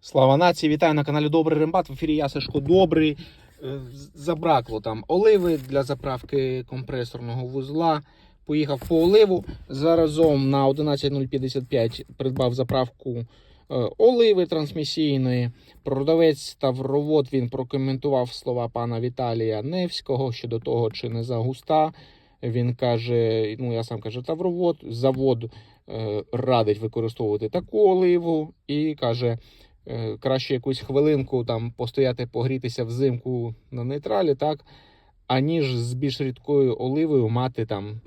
Слава нації, вітаю на каналі Добрий Рембат. В ефірі я Сашко Добрий. Е, Забракло там оливи для заправки компресорного вузла. Поїхав по оливу. Заразом на 11.055 придбав заправку е, оливи трансмісійної. Продавець Ставровод він прокоментував слова пана Віталія Невського щодо того, чи не загуста. Він каже: ну я сам кажу, Тавровод, завод е, радить використовувати таку оливу і каже. Е, краще якусь хвилинку там постояти, погрітися взимку на нейтралі, так, аніж з більш рідкою оливою мати там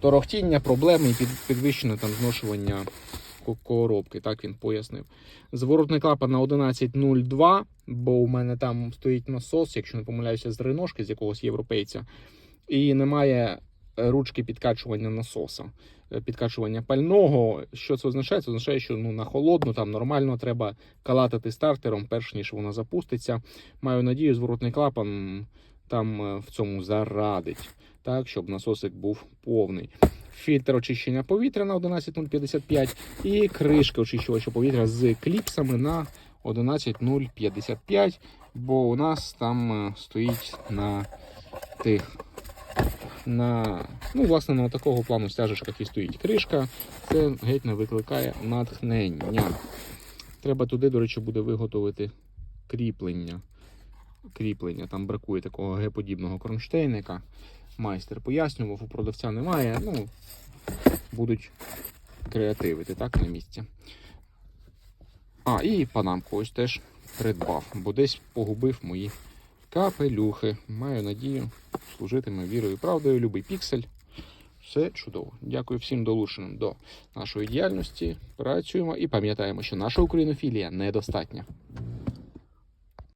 торохтіння, проблеми і підвищене там зношування коробки, так він пояснив. Зворотний клапан на 11.02, бо у мене там стоїть насос, якщо не помиляюся, з реношки з якогось європейця, і немає ручки підкачування насоса е, підкачування пального. Що це означає? Це означає, що ну на холодну там нормально треба калатати стартером, перш ніж вона запуститься. Маю надію, зворотний клапан там е, в цьому зарадить, так, щоб насосик був повний. Фільтр очищення повітря на 11.055 і кришка очищувача повітря з кліпсами на 11.055, бо у нас там е, стоїть на тих. На, ну, власне, на такого плану стяжечках і стоїть кришка. Це геть не викликає натхнення. Треба туди, до речі, буде виготовити кріплення. Кріплення. Там бракує такого Г-подібного кронштейника. Майстер пояснював, у продавця немає. Ну, будуть креативити, так, на місці. А, і панамку ось теж придбав, бо десь погубив мої капелюхи. Маю надію, служитиме вірою і правдою, любий піксель. Все чудово. Дякую всім долученим до нашої діяльності. Працюємо і пам'ятаємо, що наша українофілія недостатня.